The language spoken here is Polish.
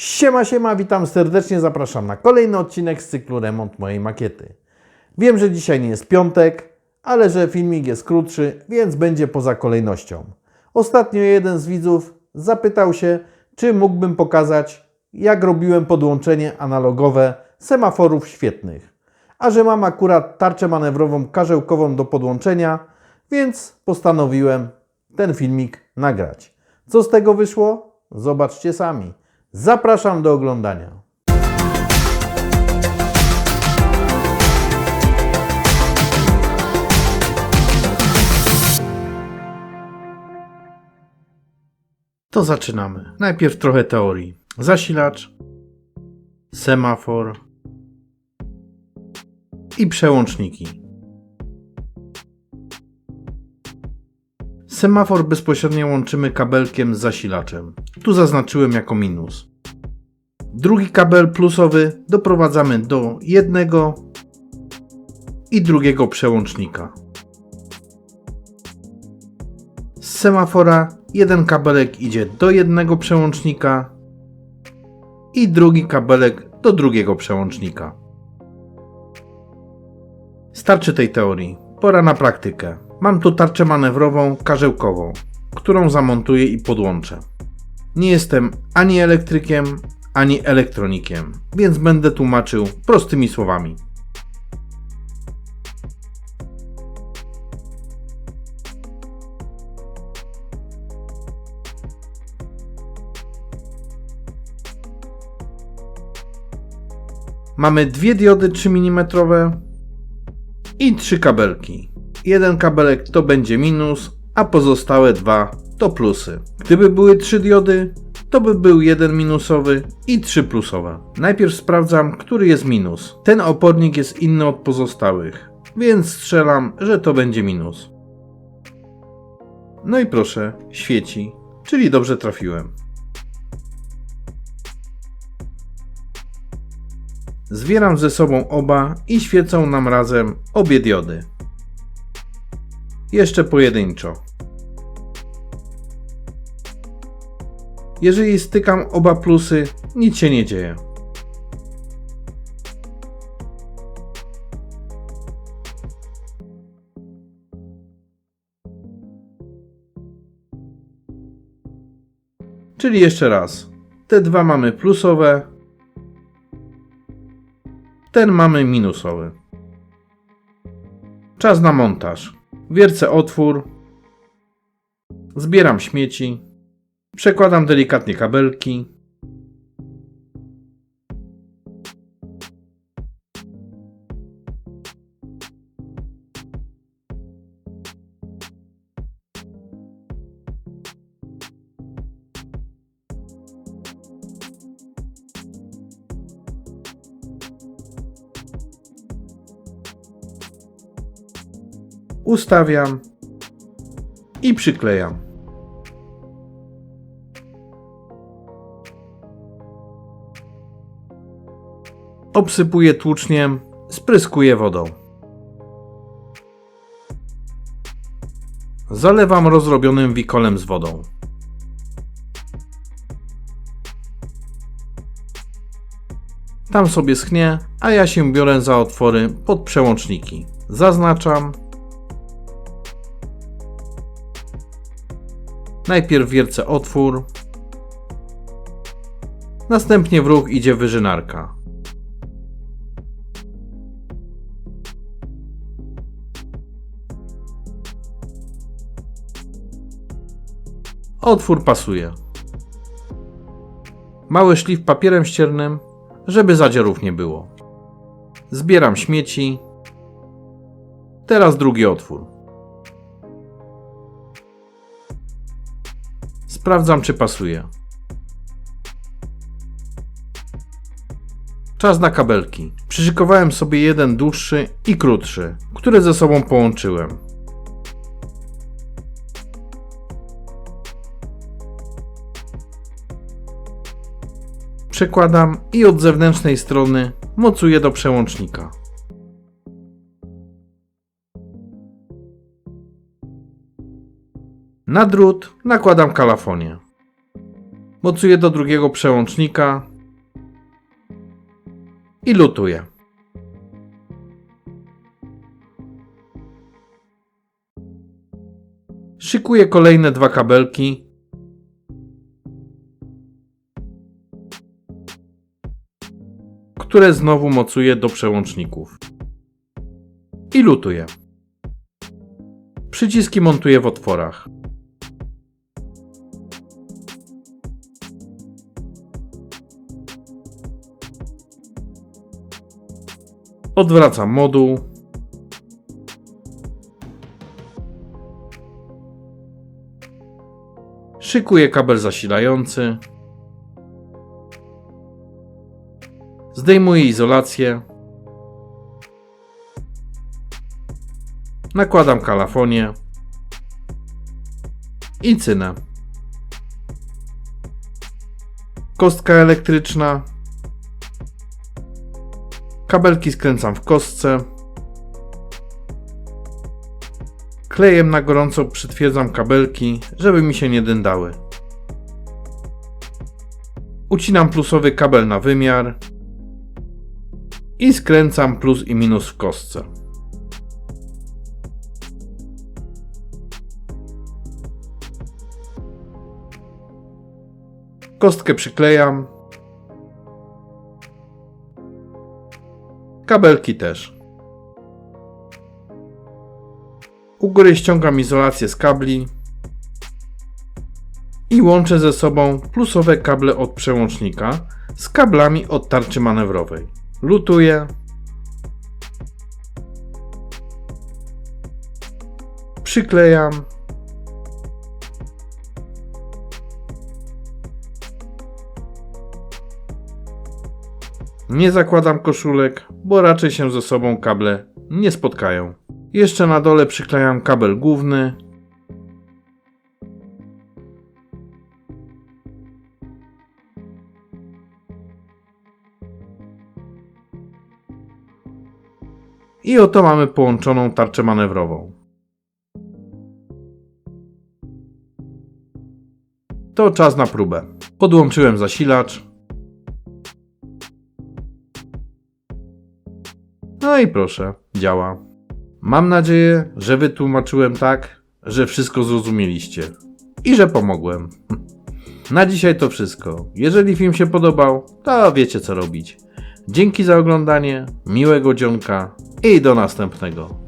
Siema, siema, witam serdecznie, zapraszam na kolejny odcinek z cyklu Remont mojej makiety. Wiem, że dzisiaj nie jest piątek, ale że filmik jest krótszy, więc będzie poza kolejnością. Ostatnio jeden z widzów zapytał się, czy mógłbym pokazać, jak robiłem podłączenie analogowe semaforów świetnych. A że mam akurat tarczę manewrową karzełkową do podłączenia, więc postanowiłem ten filmik nagrać. Co z tego wyszło? Zobaczcie sami. Zapraszam do oglądania. To zaczynamy. Najpierw trochę teorii. Zasilacz, semafor i przełączniki. Semafor bezpośrednio łączymy kabelkiem z zasilaczem. Tu zaznaczyłem jako minus. Drugi kabel plusowy doprowadzamy do jednego i drugiego przełącznika. Z semafora jeden kabelek idzie do jednego przełącznika i drugi kabelek do drugiego przełącznika. Starczy tej teorii. Pora na praktykę. Mam tu tarczę manewrową karzełkową, którą zamontuję i podłączę. Nie jestem ani elektrykiem, ani elektronikiem, więc będę tłumaczył prostymi słowami. Mamy dwie diody 3 mm i trzy kabelki. Jeden kabelek to będzie minus, a pozostałe dwa to plusy. Gdyby były trzy diody, to by był jeden minusowy i trzy plusowe. Najpierw sprawdzam, który jest minus. Ten opornik jest inny od pozostałych, więc strzelam, że to będzie minus. No i proszę, świeci, czyli dobrze trafiłem. Zwieram ze sobą oba i świecą nam razem obie diody. Jeszcze pojedynczo. Jeżeli stykam oba plusy, nic się nie dzieje. Czyli jeszcze raz. Te dwa mamy plusowe, ten mamy minusowy. Czas na montaż. Wiercę otwór. Zbieram śmieci. Przekładam delikatnie kabelki. Ustawiam i przyklejam. Obsypuję tłuczniem, spryskuję wodą. Zalewam rozrobionym wikolem z wodą. Tam sobie schnie, a ja się biorę za otwory pod przełączniki. Zaznaczam. Najpierw wiercę otwór. Następnie w ruch idzie wyżynarka. Otwór pasuje. Mały szlif papierem ściernym, żeby zadziorów nie było. Zbieram śmieci. Teraz drugi otwór. Sprawdzam, czy pasuje. Czas na kabelki. Przyszykowałem sobie jeden dłuższy i krótszy, które ze sobą połączyłem. Przekładam i od zewnętrznej strony mocuję do przełącznika. Na drut nakładam kalafonię. Mocuję do drugiego przełącznika i lutuję. Szykuję kolejne dwa kabelki. Które znowu mocuję do przełączników. I lutuję. Przyciski montuję w otworach. Odwracam moduł. Szykuję kabel zasilający. Zdejmuję izolację. Nakładam kalafonię i cynę. Kostka elektryczna. Kabelki skręcam w kostce. Klejem na gorąco przytwierdzam kabelki, żeby mi się nie dędały. Ucinam plusowy kabel na wymiar i skręcam plus i minus w kostce. Kostkę przyklejam. Kabelki też. U góry ściągam izolację z kabli i łączę ze sobą plusowe kable od przełącznika z kablami od tarczy manewrowej. Lutuję. Przyklejam. Nie zakładam koszulek, bo raczej się ze sobą kable nie spotkają. Jeszcze na dole przyklejam kabel główny. I oto mamy połączoną tarczę manewrową. To czas na próbę. Podłączyłem zasilacz. No i proszę, działa. Mam nadzieję, że wytłumaczyłem tak, że wszystko zrozumieliście i że pomogłem. Na dzisiaj to wszystko. Jeżeli film się podobał, to wiecie co robić. Dzięki za oglądanie, miłego dzionka i do następnego.